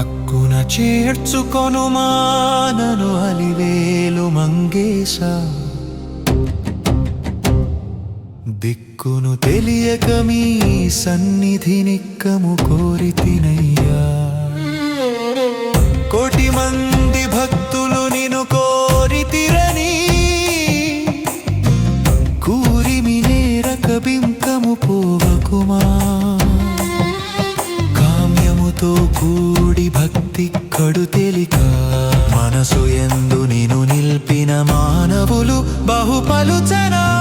అక్కున చేర్చుకొను మానను అలివేలు మంగేశ. దిక్కును తెలియక మీ సన్నిధి నిక్కము కోరితినయ్యా కోటి మంది భక్తులు నిన్ను కోరితిరని కూరిమి నేర కబింకము పోవకుమా. కామ్యముతో కూడి భక్తి కడు తెలిక. మనసు ఎందు నిను నిల్పిన మానవులు బహుపలుచనా.